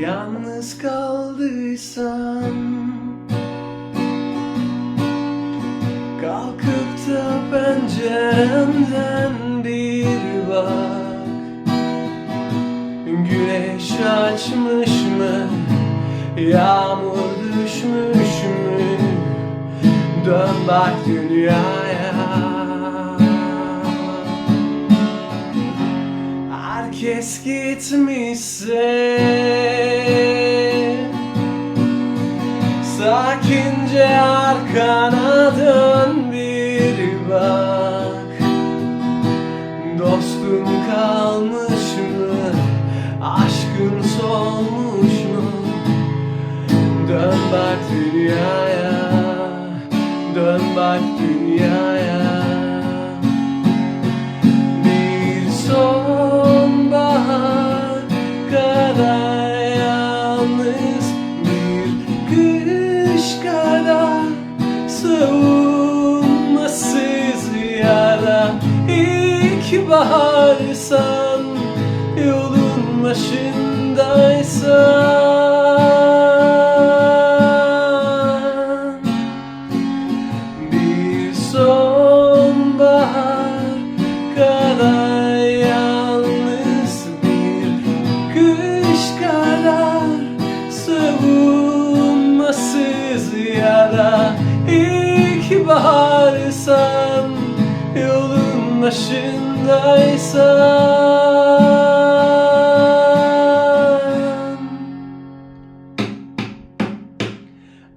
Yalnız kaldıysan Kalkıp da pencerenden bir bak Güneş açmış mı? Yağmur düşmüş mü? Dön bak dünyaya Herkes gitmişse Sakince arkana dön bir bak Dostun kalmış mı? Aşkın solmuş mu? Dön bak dünyaya Dön bak dünyaya Bir sonbahar kadar yalnız Bir kadar savunmasız yara İlkbaharsan yolun başındaysan yolun başındaysan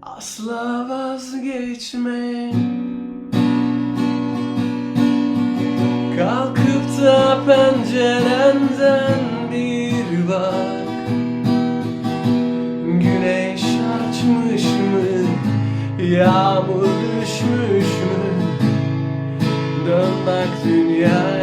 Asla vazgeçme Kalkıp da pencerenden bir bak Güneş açmış mı? Yağmur düşmüş mü? mag sie